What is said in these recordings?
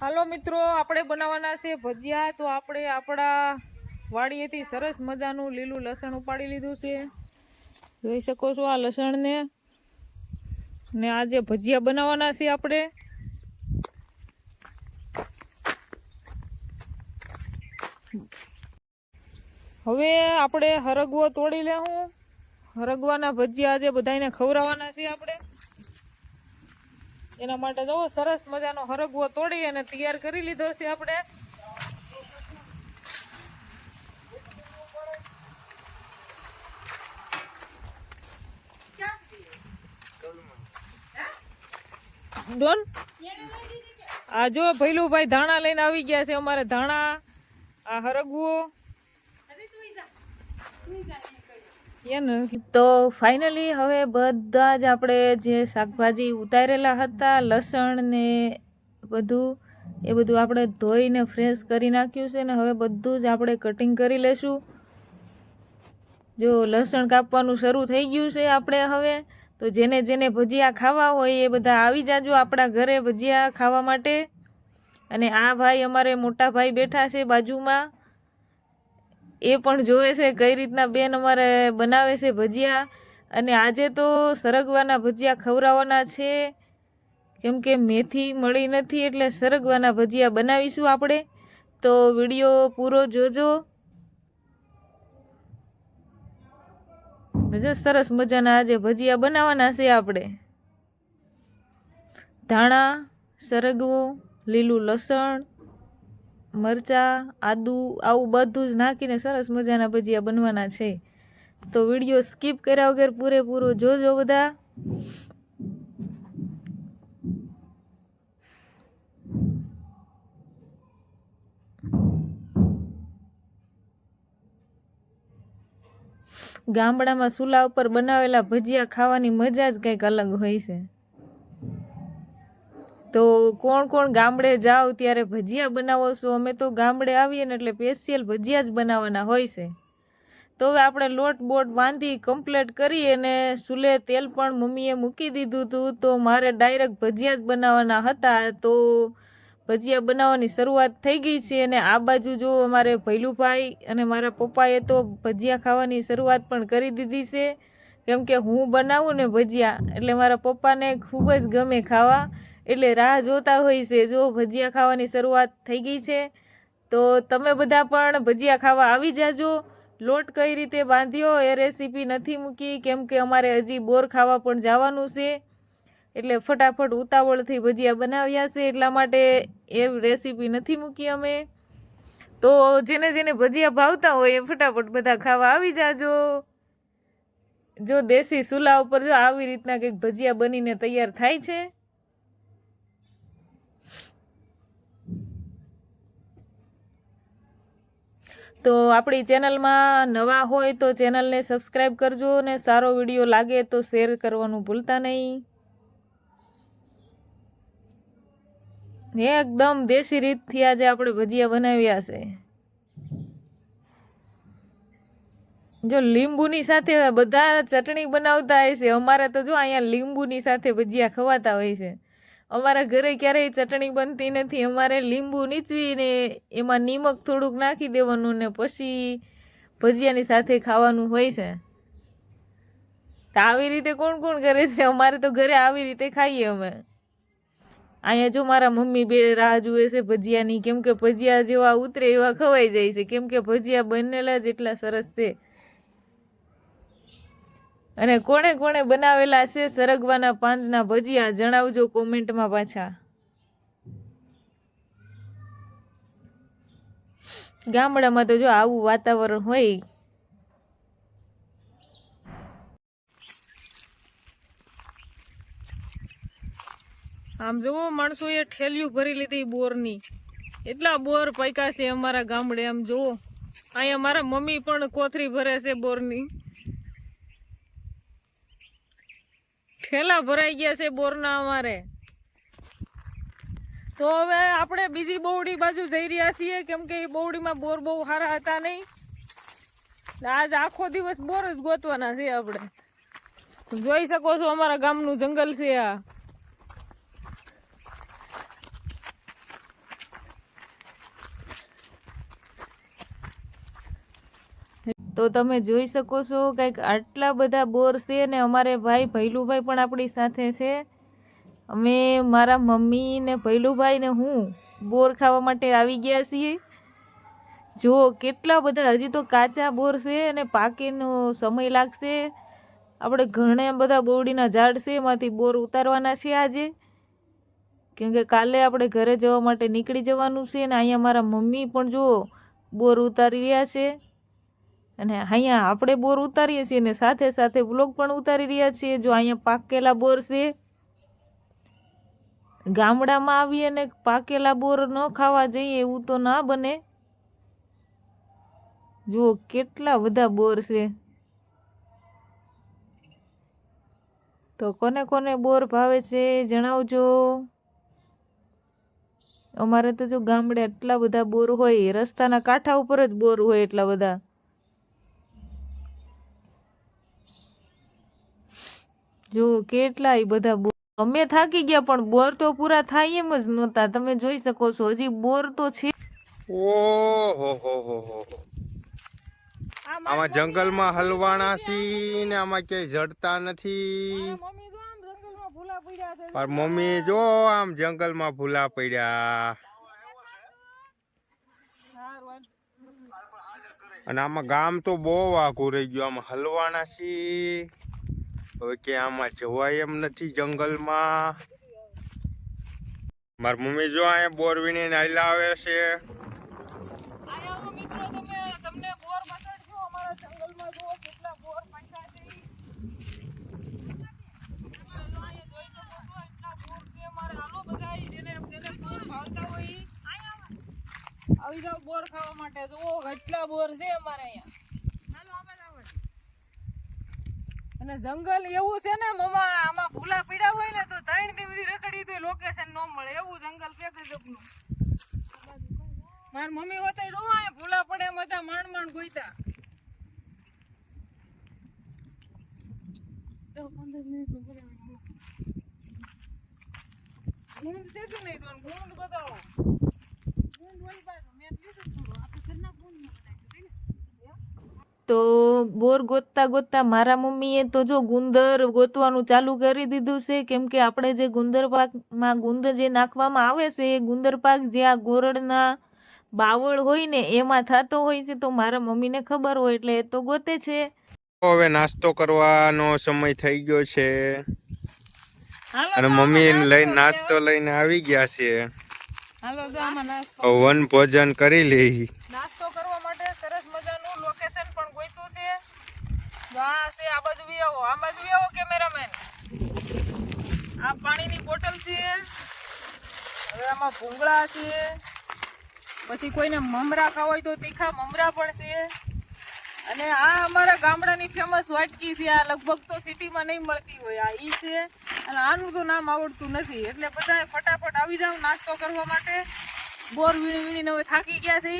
હાલો મિત્રો, આપણે બનાવવાના છે ભજીયા. તો આપણે આપણા વાડીએથી સરસ મજાનું લીલું લસણ ઉપાડી લીધું છે. જોઈ શકો છો આ લસણને. ને આજે ભજીયા બનાવવાના છે આપણે. હવે આપણે હરગવો તોડી લેવું. હરગવાના ભજીયા આજે બધાને ખવડાવવાના છે આપણે. એના માટે જો સરસ મજાનો હરગવો તોડી અને તૈયાર કરી લીધો છે આપણે. ડોન? આ જો ભૈલુભાઈ ધાણા લઈને આવી ગયા છે અમારે ધાણા, આ હરગવો. તો ફાઇનલી હવે બધા જ આપણે જે શાકભાજી ઉતારેલા હતા, લસણ ને બધું, એ બધું આપણે ધોઈને ફ્રેશ કરી નાખ્યું છે ને હવે બધું જ આપણે કટિંગ કરી લેશું. જો લસણ કાપવાનું શરૂ થઈ ગયું છે આપણે હવે, તો જેને જેને ભજીયા ખાવા હોય એ બધા આવી જાજો આપણા ઘરે ભજીયા ખાવા માટે. અને આ ભાઈ અમારે મોટા ભાઈ બેઠા છે બાજુમાં. એ પણ જોવે છે કઈ રીતના બેન અમારે બનાવે છે ભજીયા. અને આજે તો સરગવાના ભજીયા ખવડાવવાના છે. કેમ કે મેથી મળી નથી એટલે સરગવાના ભજીયા બનાવીશું આપણે. તો વીડિયો પૂરો જોજો. જો સરસ મજાના આજે ભજીયા બનાવવાના છે આપણે. ધાણા, સરગવું, લીલું લસણ મરચાં, આદુ, આવું બધું જ નાખીને સરસ મજાના ભજીયા બનવાના છે. તો વીડિયો સ્કીપ કર્યા વગર પૂરેપૂરો જોજો બધા. ગામડામાં ચૂલા ઉપર બનાવેલા ભજીયા ખાવાની મજા જ કંઈક અલગ હોય છે. તો કોણ કોણ ગામડે જાઓ ત્યારે ભજીયા બનાવો છો? અમે તો ગામડે આવીએ ને એટલે સ્પેશિયલ ભજીયા જ બનાવવાના હોય છે. તો હવે આપણે લોટ બોટ બાંધી કમ્પ્લીટ કરી અને ચૂલે તેલ પણ મમ્મીએ મૂકી દીધું હતું તો મારે ડાયરેક્ટ ભજીયા જ બનાવવાના હતા. તો ભજીયા બનાવવાની શરૂઆત થઈ ગઈ છે અને આ બાજુ જો અમારે ભૈલુભાઈ અને મારા પપ્પાએ તો ભજીયા ખાવાની શરૂઆત પણ કરી દીધી છે. કેમ કે હું બનાવું ને ભજીયા એટલે મારા પપ્પાને ખૂબ જ ગમે ખાવા. એટલે રાહ જોતા હોય છે. જો ભજીયા ખાવાની શરૂઆત થઈ ગઈ છે, તો તમે બધા પણ ભજીયા ખાવા આવી જાજો. લોટ કઈ રીતે બાંધ્યો એ રેસીપી નથી મૂકી, કેમ કે અમારે હજી બોર ખાવા પણ જવાનું છે. એટલે ફટાફટ ઉતાવળથી ભજીયા બનાવ્યા છે, એટલા માટે એ રેસીપી નથી મૂકી અમે. તો જેને જેને ભજીયા ભાવતા હોય એ ફટાફટ બધા ખાવા આવી જાજો. જો દેશી ચૂલા ઉપર જો આવી રીતના કંઈક ભજીયા બનીને તૈયાર થાય છે તો આપણી ચેનલમાં નવા હોય તો ચેનલને સબસ્ક્રાઈબ કરજો અને સારો વીડિયો લાગે તો શેર કરવાનું ભૂલતા નહીં. એકદમ દેશી રીતથી આજે આપણે ભજીયા બનાવ્યા છે. જો લીંબુની સાથે બધા ચટણી બનાવતા હોય છે, અમારે તો જો અહીંયા લીંબુની સાથે ભજીયા ખવાતા હોય છે. અમારા ઘરે ક્યારેય ચટણી બનતી નથી. અમારે લીંબુ નીચવીને એમાં નિમક થોડુંક નાખી દેવાનું ને પછી ભજીયાની સાથે ખાવાનું હોય છે. તો આવી રીતે કોણ કોણ કરે છે? અમારે તો ઘરે આવી રીતે ખાઈએ અમે. અહીંયા જો મારા મમ્મી બે રાહ જુએ છે ભજીયાની. કેમ કે ભજીયા જેવા ઉતરે એવા ખવાઈ જાય છે. કેમ કે ભજીયા બનેલા જ એટલા સરસ છે. અને કોણે કોણે બનાવેલા છે સરગવાના પાંદના ભજીયા જણાવજો કોમેન્ટમાં પાછા. ગામડામાં તો જો આવું વાતાવરણ હોય. આમ જુઓ, માણસોએ ઠેલિયું ભરી લીધી બોરની. એટલા બોર પૈકા છે અમારા ગામડે, આમ જુઓ. અહીંયા મારા મમ્મી પણ કોથરી ભરે છે બોરની. ઠેલા ભરાઈ ગયા છે બોરના અમારે. તો હવે આપણે બીજી બોવડી બાજુ જઈ રહ્યા છીએ, કેમ કે એ બોવડીમાં બોર બહુ સારા હતા નહીં. આજ આખો દિવસ બોર જ ગોતવાના છે આપણે. જોઈ શકો છો અમારા ગામનું જંગલ છે આ. તો તમે જોઈ શકો છો કંઈક આટલા બધા બોર છે ને અમારે ભાઈ ભૈલુભાઈ પણ આપણી સાથે છે. અમે મારા મમ્મી ને ભૈલુભાઈ ને હું બોર ખાવા માટે આવી ગયા છીએ. જો કેટલા બધા, હજી તો કાચા બોર છે અને પાકેનો સમય લાગશે. આપણે ઘણા બધા બોરડીના ઝાડ છે, એમાંથી બોર ઉતારવાના છે આજે. કેમ કે કાલે આપણે ઘરે જવા માટે નીકળી જવાનું છે અને અહીંયા મારા મમ્મી પણ જુઓ, બોર ઉતારી રહ્યા છે. અને અહીંયા આપણે બોર ઉતારીએ છીએ અને સાથે સાથે બ્લોગ પણ ઉતારી રહ્યા છીએ. જો અહીંયા પાકેલા બોર છે, ગામડામાં આવીએ ને પાકેલા બોર ન ખાવા જઈએ, એવું તો ના બને. જુઓ કેટલા બધા બોર છે. તો કોને કોને બોર ભાવે છે જણાવજો. અમારે તો જો ગામડે એટલા બધા બોર હોય, રસ્તાના કાંઠા ઉપર જ બોર હોય એટલા બધા. જો કેટલા બધા બોર અમે થાકી ગયા પણ બોર તો પૂરા થાય એમ જ નહોતા. તમે જોઈ શકો છો હજી બોર તો છે. ઓહો હો હો હો હો. આમાં જંગલમાં હલવાણા છી. ને આમાં ક્યાંય જડતા નથી. પણ મમ્મી જો આમ જંગલમાં ભૂલા પડ્યા અને આમાં ગામ તો બહુ આઘું રહી ગયું. આમાં હલવાણા છી હવે કે આમાં જવાય એમ નથી જંગલમાં. મારી મમ્મી જો અહીંયા બોર વીણીને હલાવે છે. તમને બોર બતાડજો, અમારા જંગલમાં જુઓ કેટલા બોર પાક્યા છે. જો. આવી જાવ બોર ખાવા માટે. જુઓ એટલા બોર છે અમારે અહીંયા. અને જંગલ એવું છે ને મમ્મા આમાં ભૂલા પીડા હોય ને તો ત્રણ દિવસ રખડી તો લોકેશન ન મળે. એવું જંગલ છે ગજબનું મારી મમ્મી હોતે જોવા ભૂલા પડે એમ હતા માંડ માંડ ગોઈતા. પંદર નહીં તને? ગુંદ બતાવો. ગુંદ હોય પાછું. મેં કીધું થોડું. આપણે ઘરના ગુંદનું બનાવ્યું હતું ને. તો બોર ગોતતા ગોતતા મારા મમ્મીએ તો જો ગુંદર ગોતવાનું ચાલુ કરી દીધું છે. કેમ કે આપણે જે ગુંદર પાકમાં ગુંદર જે નાખવામાં આવે છે એ ગુંદર પાક જે આ ગોરડના બાવળ હોય ને એમાં થતો હોય છે તો મારા મમ્મીને ખબર હોય એટલે એ તો ગોતે છે. હવે નાસ્તો કરવાનો સમય થઈ ગયો છે. અને મમ્મી લઈને નાસ્તો લઈને આવી ગયા છે. હાલો જો આમાં નાસ્તો હવે વન ભોજન કરી લઈ નાસ્તો કરવા માટે સરસ મજાનું લોકેશન પણ ગોઈતું છે જો આ છે આ બાજુ બી આવો આ બાજુ આવો કેમેરામેન. આ પાણીની બોટલ છે. હવે આમાં ભૂંગળા છે. પછી કોઈને મમરા ખાવા હોય તો તીખા મમરા પણ છે. અને આ અમારા ગામડાની ફેમસ વાટકી છે. આ લગભગ તો સિટીમાં નહીં મળતી હોય. આ ઈ છે. અને આનું તો નામ આવડતું નથી. એટલે બધાએ ફટાફટ આવી જાવ નાસ્તો કરવા માટે. બોર વીણી વીણીને હવે થાકી ગયા છે.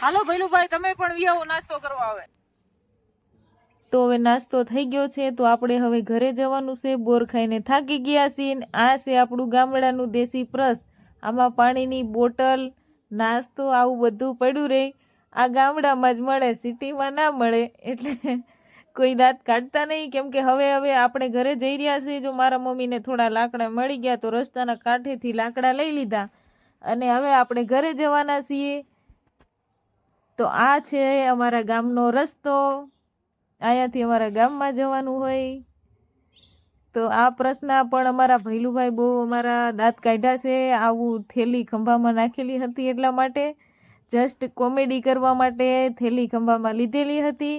હાલો ભૈલુભાઈ, તમે પણ વી નાસ્તો કરવા આવે તો હવે નાસ્તો થઈ ગયો છે, તો આપણે હવે ઘરે જવાનું છે. બોર ખાઈને થાકી ગયા છીએ આ છે આપણું ગામડાનું દેશી પ્રસ. આમાં પાણીની બોટલ, નાસ્તો, આવું બધું પડ્યું રહે આ ગામડામાં જ મળે, સિટીમાં ના મળે. એટલે કોઈ દાંત કાઢતા નહીં. કેમ કે હવે હવે આપણે ઘરે જઈ રહ્યા છીએ. જો મારા મમ્મીને થોડા લાકડા મળી ગયા તો રસ્તાના કાંઠેથી લાકડા લઈ લીધા. અને હવે આપણે ઘરે જવાના છીએ. તો આ છે અમારા ગામનો રસ્તો. અહીંયાથી અમારા ગામમાં જવાનું હોય. તો આ પ્રશ્ન પણ અમારા ભૈલુભાઈ બહુ અમારા દાંત કાઢ્યા છે. આવું થેલી ખંભામાં નાખેલી હતી એટલા માટે જસ્ટ કોમેડી કરવા માટે થેલી ખંભામાં લીધેલી હતી.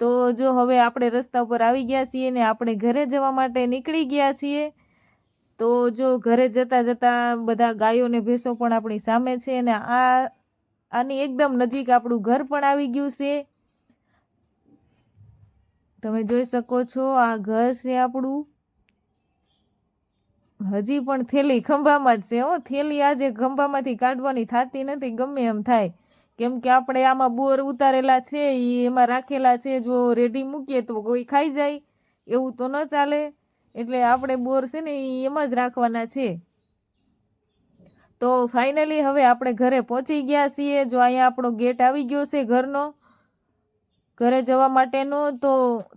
તો જો હવે આપણે રસ્તા ઉપર આવી ગયા છીએ ને આપણે ઘરે જવા માટે નીકળી ગયા છીએ, તો જો ઘરે જતાં જતાં બધા ગાયો ને ભેંસો પણ આપણી સામે છે અને આ, આની એકદમ નજીક આપણું ઘર પણ આવી ગયું છે. તમે જોઈ શકો છો, આ ઘર છે આપણું. હજી પણ થેલી ખંભામાં જ છે હો. થેલી આજે ખંભામાંથી કાઢવાની થતી નથી, ગમે એમ થાય. કેમ કે આપણે આમાં બોર ઉતારેલા છે એ એમાં રાખેલા છે, જો રેડી મૂકીએ તો કોઈ ખાઈ જાય. એવું તો ન ચાલે. એટલે આપણે બોર છે ને એ એમ જ રાખવાના છે. તો ફાઇનલી હવે આપણે ઘરે પહોંચી ગયા છીએ. જો અહીંયા આપણો ગેટ આવી ગયો છે ઘરનો. ઘરે જવા માટેનો, તો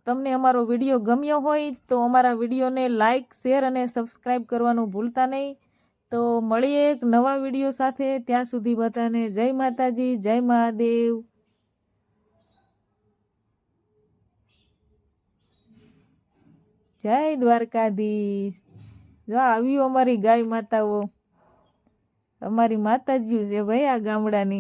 તમને અમારો વીડિયો ગમ્યો હોય, તો અમારા વિડીયોને લાઈક શેર અને સબસ્ક્રાઈબ કરવાનું ભૂલતા નહીં. તો મળીએ એક નવા વીડિયો સાથે. ત્યાં સુધી બધાને જય માતાજી, જય મહાદેવ. જય દ્વારકાધીશ. જો આવ્યું અમારી ગાય માતાઓ, અમારી માતાજીઓ છે ભાઈ આ ગામડાની.